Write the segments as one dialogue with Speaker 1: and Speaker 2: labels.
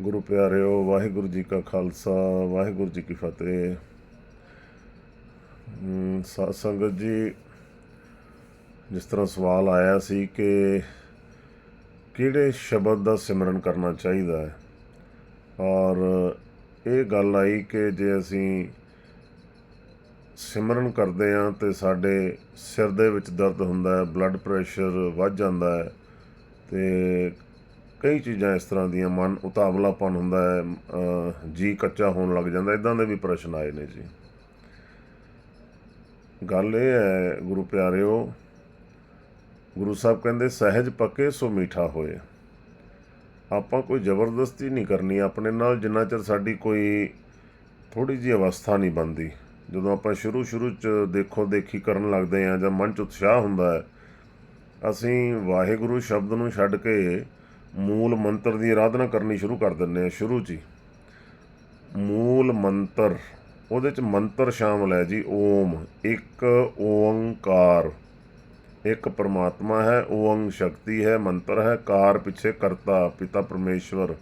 Speaker 1: ਗੁਰੂ ਪਿਆਰਿਓ, ਵਾਹਿਗੁਰੂ ਜੀ ਕਾ ਖਾਲਸਾ, ਵਾਹਿਗੁਰੂ ਜੀ ਕੀ ਫਤਿਹ। ਅਮ ਸਾਧ ਸੰਗਤ ਜੀ, ਜਿਸ ਤਰ੍ਹਾਂ ਸਵਾਲ ਆਇਆ ਸੀ ਕਿ ਕਿਹੜੇ ਸ਼ਬਦ ਦਾ ਸਿਮਰਨ ਕਰਨਾ ਚਾਹੀਦਾ ਹੈ? ਔਰ ਇਹ ਗੱਲ ਆਈ ਕਿ ਜੇ ਅਸੀਂ ਸਿਮਰਨ ਕਰਦੇ ਹਾਂ ਤੇ ਸਾਡੇ ਸਿਰ ਦੇ ਵਿੱਚ ਦਰਦ ਹੁੰਦਾ ਹੈ ਬਲੱਡ ਪ੍ਰੈਸ਼ਰ ਵੱਧ ਜਾਂਦਾ ਹੈ ਤੇ ਕਈ ਚੀਜ਼ਾਂ ਇਸ ਤਰ੍ਹਾਂ ਦੀਆਂ ਮਨ ਉਤਾਵਲਾਪਨ ਹੁੰਦਾ ਹੈ, ਅਹ, ਜੀ ਕੱਚਾ ਹੋਣ ਲੱਗ ਜਾਂਦਾ ਇਦਾਂ ਦੇ ਵੀ ਪ੍ਰਸ਼ਨ ਆਏ ਨੇ ਜੀ। ਗੱਲ ਇਹ ਹੈ, ਗੁਰੂ ਪਿਆਰਿਓ, ਗੁਰੂ ਸਾਹਿਬ ਕਹਿੰਦੇ, ਸਹਿਜ ਪੱਕੇ ਸੋ ਮੀਠਾ ਹੋਏ। ਆਪਾਂ ਕੋਈ ਜ਼ਬਰਦਸਤੀ ਨਹੀਂ ਕਰਨੀ, ਆਪਣੇ ਨਾਲ ਜਿੰਨਾ ਚਿਰ ਸਾਡੀ ਕੋਈ ਥੋੜੀ ਜਿਹੀ ਅਵਸਥਾ ਨਹੀਂ ਬਣਦੀ। ਜਦੋਂ ਆਪਾਂ ਸ਼ੁਰੂ ਸ਼ੁਰੂ ਚ ਦੇਖੋ ਦੇਖੀ ਕਰਨ ਲੱਗਦੇ ਆ ਜਾਂ ਮਨ ਚ ਉਤਸ਼ਾਹ ਹੁੰਦਾ ਹੈ, ਅਸੀਂ ਵਾਹਿਗੁਰੂ ਸ਼ਬਦ ਨੂੰ ਛੱਡ ਕੇ ਮੂਲ ਮੰਤਰ ਦੀ ਆਰਾਧਨਾ ਕਰਨੀ ਸ਼ੁਰੂ ਕਰ ਦਿੰਦੇ ਆ ਸ਼ੁਰੂ 'ਚ ਮੂਲ ਮੰਤਰ, ਉਹਦੇ 'ਚ ਮੰਤਰ ਸ਼ਾਮਲ ਹੈ ਜੀ, ਓਮ, ਇੱਕ ਓੰਕਾਰ। ਇੱਕ ਪਰਮਾਤਮਾ ਹੈ, ਓੰਗ ਸ਼ਕਤੀ ਹੈ, ਮੰਤਰ ਹੈ, ਕਾਰ ਪਿੱਛੇ ਕਰਤਾ, ਪਿਤਾ ਪਰਮੇਸ਼ਵਰ।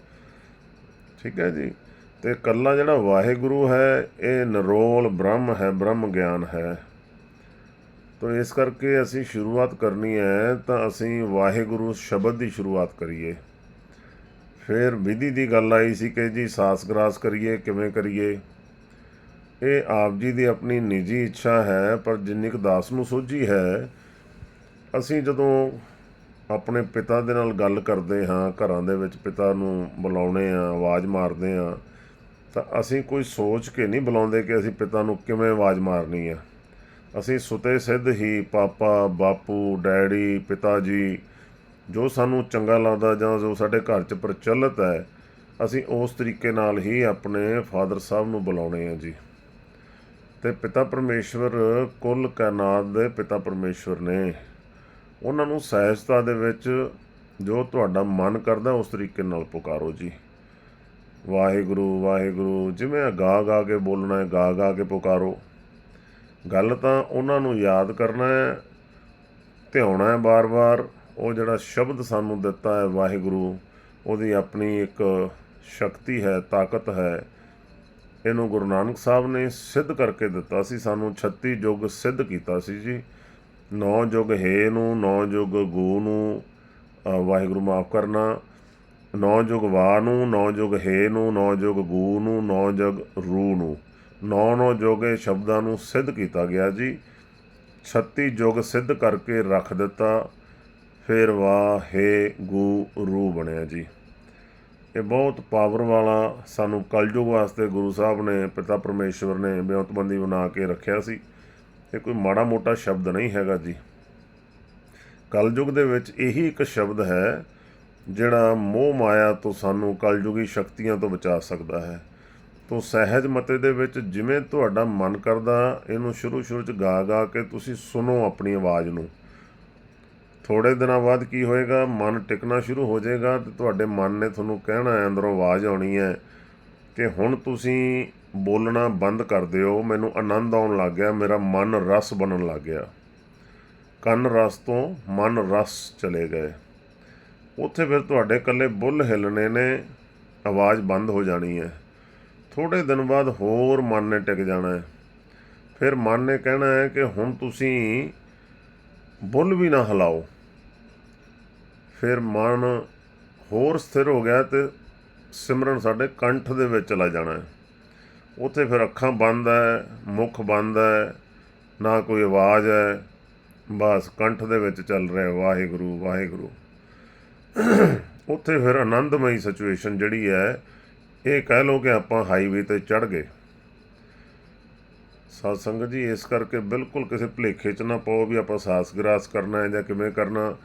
Speaker 1: ਠੀਕ ਹੈ ਜੀ? ਤੇ ਕੱਲਾ ਜਿਹੜਾ ਵਾਹਿਗੁਰੂ ਹੈ, ਇਹ ਨਿਰੋਲ ਬ੍ਰਹਮ ਹੈ, ਬ੍ਰਹਮ ਗਿਆਨ ਹੈ। ਤਾਂ ਇਸ ਕਰਕੇ ਅਸੀਂ ਸ਼ੁਰੂਆਤ ਕਰਨੀ ਹੈ, ਤਾਂ ਅਸੀਂ ਵਾਹਿਗੁਰੂ ਸ਼ਬਦ ਦੀ ਸ਼ੁਰੂਆਤ ਕਰੀਏ। ਫਿਰ ਵਿਧੀ ਦੀ ਗੱਲ ਆਈ ਸੀ ਕਿ ਜੀ ਸਾਸ ਗਰਾਸ ਕਰੀਏ, ਕਿਵੇਂ ਕਰੀਏ? ਇਹ ਆਪ ਜੀ ਦੀ ਆਪਣੀ ਨਿੱਜੀ ਇੱਛਾ ਹੈ, ਪਰ ਜਿੰਨੀ ਕੁ ਦਾਸ ਨੂੰ ਸੋਝੀ ਹੈ, ਅਸੀਂ ਜਦੋਂ ਆਪਣੇ ਪਿਤਾ ਦੇ ਨਾਲ ਗੱਲ ਕਰਦੇ ਹਾਂ, ਘਰਾਂ ਦੇ ਵਿੱਚ ਪਿਤਾ ਨੂੰ ਬੁਲਾਉਣੇ ਆ, ਆਵਾਜ਼ ਮਾਰਦੇ ਆ, ਤਾਂ ਅਸੀਂ ਕੋਈ ਸੋਚ ਕੇ ਨਹੀਂ ਬੁਲਾਉਂਦੇ ਕਿ ਅਸੀਂ ਪਿਤਾ ਨੂੰ ਕਿਵੇਂ ਆਵਾਜ਼ ਮਾਰਨੀ ਆ। ਅਸੀਂ ਸੁਤੇ ਸਿੱਧ ਹੀ ਪਾਪਾ, ਬਾਪੂ, ਡੈਡੀ ਪਿਤਾ ਜੀ ਜੋ ਸਾਨੂੰ ਚੰਗਾ ਲੱਗਦਾ ਜਾਂ ਜੋ ਸਾਡੇ ਘਰ 'ਚ ਪ੍ਰਚਲਿਤ ਹੈ, ਅਸੀਂ ਉਸ ਤਰੀਕੇ ਨਾਲ ਹੀ ਆਪਣੇ ਫਾਦਰ ਸਾਹਿਬ ਨੂੰ ਬੁਲਾਉਣੇ ਆ ਜੀ। ਤੇ ਪਿਤਾ ਪਰਮੇਸ਼ਵਰ ਕੁੱਲ ਕਾਇਨਾਤ ਦੇ ਪਿਤਾ ਪਰਮੇਸ਼ਵਰ ਨੇ। ਉਹਨਾਂ ਨੂੰ ਸਹਿਜਤਾ ਦੇ ਵਿੱਚ ਜੋ ਤੁਹਾਡਾ ਮਨ ਕਰਦਾ ਉਸ ਤਰੀਕੇ ਨਾਲ ਪੁਕਾਰੋ ਜੀ। ਵਾਹਿਗੁਰੂ ਵਾਹਿਗੁਰੂ, ਜਿਵੇਂ ਗਾ ਗਾ ਕੇ ਬੋਲਣਾ ਹੈ ਗਾ ਗਾ ਕੇ ਪੁਕਾਰੋ। ਗੱਲ ਤਾਂ ਉਹਨਾਂ ਨੂੰ ਯਾਦ ਕਰਨਾ ਹੈ ਧਿਆਉਣਾ ਹੈ ਬਾਰ-ਬਾਰ। ਉਹ ਜਿਹੜਾ ਸ਼ਬਦ ਸਾਨੂੰ ਦਿੱਤਾ ਹੈ ਵਾਹਿਗੁਰੂ, ਉਹਦੀ ਆਪਣੀ ਇੱਕ ਸ਼ਕਤੀ ਹੈ, ਤਾਕਤ ਹੈ। ਇਹਨੂੰ ਗੁਰੂ ਨਾਨਕ ਸਾਹਿਬ ਨੇ ਸਿੱਧ ਕਰਕੇ ਦਿੱਤਾ ਸੀ, ਸਾਨੂੰ 36 ਯੁੱਗ ਸਿੱਧ ਕੀਤਾ ਸੀ ਜੀ। ਨੌ ਯੁੱਗ ਹੈ ਨੂੰ, ਨੌ ਯੁੱਗ ਗੂ ਨੂੰ ਵਾਹਿਗੁਰੂ ਮਾਫ ਕਰਨਾ। ਨੌ ਯੁੱਗ ਵਾ ਨੂੰ, ਨੌ ਯੁੱਗ ਹੈ ਨੂੰ, ਨੌ ਯੁੱਗ ਗੂ ਨੂੰ, ਨੌ ਯੁੱਗ ਰੂ ਨੂੰ। ਨੌ ਨੌ ਯੁੱਗੇ ਸ਼ਬਦਾਂ ਨੂੰ ਸਿੱਧ ਕੀਤਾ ਗਿਆ ਜੀ। 36 ਯੁੱਗ ਸਿੱਧ ਕਰਕੇ ਰੱਖ ਦਿੱਤਾ। ਫਿਰ ਵਾ ਹੈ ਗੂ ਰੂ ਬਣਿਆ ਜੀ। ਇਹ ਬਹੁਤ ਪਾਵਰ ਵਾਲਾ ਸਾਨੂੰ ਕਲਯੁਗ ਵਾਸਤੇ ਗੁਰੂ ਸਾਹਿਬ ਨੇ, ਪਿਤਾ ਪਰਮੇਸ਼ਵਰ ਨੇ ਬਿਉਂਤਬੰਦੀ ਬਣਾ ਕੇ ਰੱਖਿਆ ਸੀ। ਇਹ ਕੋਈ ਮਾੜਾ ਮੋਟਾ ਸ਼ਬਦ ਨਹੀਂ ਹੈਗਾ ਜੀ। ਕਲਯੁਗ ਦੇ ਵਿੱਚ ਇਹੀ ਇੱਕ ਸ਼ਬਦ ਹੈ, ਜਿਹੜਾ ਮੋਹ ਮਾਇਆ ਤੋਂ ਸਾਨੂੰ ਕਲਯੁਗੀ ਸ਼ਕਤੀਆਂ ਤੋਂ ਬਚਾ ਸਕਦਾ ਹੈ। ਤੋਂ ਸਹਿਜ ਮਤੇ ਦੇ ਵਿੱਚ ਜਿਵੇਂ ਤੁਹਾਡਾ ਮਨ ਕਰਦਾ, ਇਹਨੂੰ ਸ਼ੁਰੂ ਸ਼ੁਰੂ ਚ ਗਾ ਗਾ ਕੇ ਤੁਸੀਂ ਸੁਣੋ ਆਪਣੀ ਆਵਾਜ਼ ਨੂੰ। ਥੋੜੇ ਦਿਨਾਂ ਬਾਅਦ ਕੀ ਹੋਏਗਾ? ਮਨ ਟਿਕਣਾ ਸ਼ੁਰੂ ਹੋ ਜਾਏਗਾ ਤੇ ਤੁਹਾਡੇ ਮਨ ਨੇ ਤੁਹਾਨੂੰ ਕਹਿਣਾ ਹੈ, ਅੰਦਰੋਂ ਆਵਾਜ਼ ਆਉਣੀ ਹੈ ਕਿ ਹੁਣ ਤੁਸੀਂ ਬੋਲਣਾ ਬੰਦ ਕਰ ਦਿਓ, ਮੈਨੂੰ ਆਨੰਦ ਆਉਣ ਲੱਗ ਗਿਆ, ਮੇਰਾ ਮਨ ਰਸ ਬਣਨ ਲੱਗ ਗਿਆ। ਕੰਨ ਰਸ ਤੋਂ ਮਨ ਰਸ ਚਲੇ ਗਏ। ਉੱਥੇ ਫਿਰ ਤੁਹਾਡੇ ਇਕੱਲੇ ਬੁੱਲ ਹਿੱਲਣੇ ਨੇ, ਆਵਾਜ਼ ਬੰਦ ਹੋ ਜਾਣੀ ਹੈ। ਥੋੜੇ ਦਿਨ ਬਾਅਦ ਹੋਰ ਮਨ ਨੇ ਟਿਕ ਜਾਣਾ ਹੈ। ਫਿਰ ਮਨ ਨੇ ਕਹਿਣਾ ਹੈ ਕਿ ਹੁਣ ਤੁਸੀਂ ਬੁੱਲ ਵੀ ਨਾ ਹਿਲਾਓ। ਫਿਰ ਮਨ ਹੋਰ ਸਥਿਰ ਹੋ ਗਿਆ ਤੇ ਸਿਮਰਨ ਸਾਡੇ ਕੰਠ ਦੇ ਵਿੱਚ ਚਲਾ ਜਾਣਾ ਹੈ। ਉੱਥੇ ਫਿਰ ਅੱਖਾਂ ਬੰਦ ਹੈ, ਮੁਖ ਬੰਦ ਹੈ, ਨਾ ਕੋਈ ਆਵਾਜ਼ ਹੈ। ਬਸ ਕੰਠ ਦੇ ਵਿੱਚ ਚੱਲ ਰਿਹਾ ਵਾਹਿਗੁਰੂ ਵਾਹਿਗੁਰੂ। ਉੱਥੇ ਫਿਰ ਆਨੰਦਮਈ ਸਿਚੁਏਸ਼ਨ ਜਿਹੜੀ ਹੈ ਇਹ ਕਹਿ ਲਓ ਕਿ ਆਪਾਂ ਹਾਈਵੇ ਤੇ ਚੜ ਗਏ। ਸਾਧ ਸੰਗਤ ਜੀ, ਇਸ ਕਰਕੇ ਬਿਲਕੁਲ ਕਿਸੇ ਭੁਲੇਖੇ 'ਚ ਨਾ ਪਾਓ ਵੀ ਆਪਾਂ ਸਾਸ ਗਰਾਸ ਕਰਨਾ ਹੈ ਜਾਂ ਕਿਵੇਂ ਕਰਨਾ।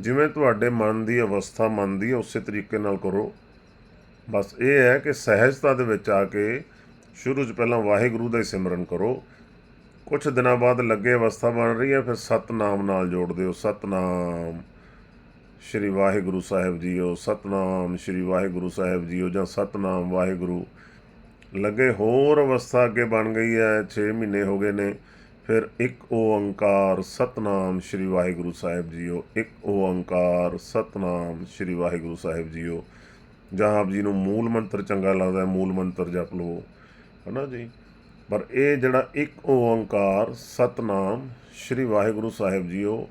Speaker 1: ਜਿਵੇਂ ਤੁਹਾਡੇ ਮਨ ਦੀ ਅਵਸਥਾ ਮਨ ਦੀ ਹੈ, ਉਸੇ ਤਰੀਕੇ ਨਾਲ ਕਰੋ। ਬਸ ਇਹ ਹੈ ਕਿ ਸਹਿਜਤਾ ਦੇ ਵਿੱਚ ਆ ਕੇ ਸ਼ੁਰੂ 'ਚ ਪਹਿਲਾਂ ਵਾਹਿਗੁਰੂ ਦਾ ਹੀ ਸਿਮਰਨ ਕਰੋ। ਕੁਝ ਦਿਨਾਂ ਬਾਅਦ ਲੱਗੇ ਅਵਸਥਾ ਬਣ ਰਹੀ ਹੈ, ਫਿਰ ਸਤਨਾਮ ਨਾਲ ਜੋੜ ਦਿਓ। ਸਤਨਾਮ। ਸ਼੍ਰੀ ਵਾਹਿਗੁਰੂ ਸਾਹਿਬ ਜੀਓ, ਸਤਨਾਮ ਸ਼੍ਰੀ ਵਾਹਿਗੁਰੂ ਸਾਹਿਬ ਜੀਓ ਜਾਂ ਸਤਨਾਮ ਵਾਹਿਗੁਰੂ। ਲੱਗੇ ਹੋਰ ਅਵਸਥਾ ਅੱਗੇ ਬਣ ਗਈ ਹੈ 6 ਮਹੀਨੇ ਹੋ ਗਏ ਨੇ, ਫਿਰ ਇੱਕ ਓੰਕਾਰ, ਸਤਨਾਮ ਸ਼੍ਰੀ ਵਾਹਿਗੁਰੂ ਸਾਹਿਬ ਜੀਓ, ਇੱਕ ਓੰਕਾਰ, ਸਤਨਾਮ ਸ਼੍ਰੀ ਵਾਹਿਗੁਰੂ ਸਾਹਿਬ ਜੀਓ। ਜਾਂ ਆਪ ਜੀ ਨੂੰ ਮੂਲ ਮੰਤਰ ਚੰਗਾ ਲੱਗਦਾ, ਮੂਲ ਮੰਤਰ ਜਪ ਲਓ ਹਨਾ ਜੀ? ਪਰ ਇਹ ਜਿਹੜਾ ਇੱਕ ਓੰਕਾਰ, ਸਤਨਾਮ ਸ੍ਰੀ ਵਾਹਿਗੁਰੂ ਸਾਹਿਬ ਜੀਓ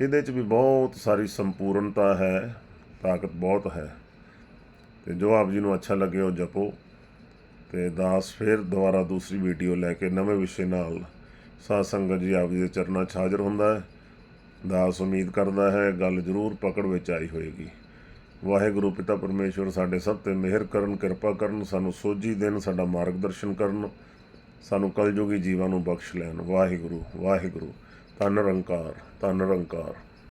Speaker 1: ਇਹਦੇ 'ਚ ਵੀ ਬਹੁਤ ਸਾਰੀ ਸੰਪੂਰਨਤਾ ਹੈ, ਤਾਕਤ ਬਹੁਤ ਹੈ। ਤੇ ਜੋ ਆਪ ਜੀ ਨੂੰ ਅੱਛਾ ਲੱਗੇ ਉਹ ਜਪੋ ਤੇ ਦਾਸ ਫਿਰ ਦੁਬਾਰਾ ਦੂਸਰੀ ਵੀਡੀਓ ਲੈ ਕੇ ਨਵੇਂ ਵਿਸ਼ੇ ਨਾਲ ਸਾਧ ਸੰਗਤ ਜੀ ਆਪ ਜੀ ਦੇ ਚਰਨਾਂ 'ਚ ਹਾਜ਼ਰ ਹੁੰਦਾ ਹੈ। ਦਾਸ ਉਮੀਦ ਕਰਦਾ ਹੈ ਗੱਲ ਜ਼ਰੂਰ ਪਕੜ ਵਿੱਚ ਆਈ ਹੋਏਗੀ। ਵਾਹਿਗੁਰੂ ਪਿਤਾ ਪਰਮੇਸ਼ਵਰ, ਸਾਡੇ ਸਭ ਤੇ ਮਿਹਰ ਕਰਨ, ਕਿਰਪਾ ਕਰਨ, ਸਾਨੂੰ ਸੋਝੀ ਦੇਣ, ਸਾਡਾ ਮਾਰਗਦਰਸ਼ਨ ਕਰਨ, ਸਾਨੂੰ ਕਲਯੁਗੀ ਜੀਵਾਂ ਨੂੰ ਬਖਸ਼ ਲੈਣ। ਵਾਹਿਗੁਰੂ ਵਾਹਿਗੁਰੂ। ਧੰਨ ਨਿਰੰਕਾਰ ਧੰਨ ਨਿਰੰਕਾਰ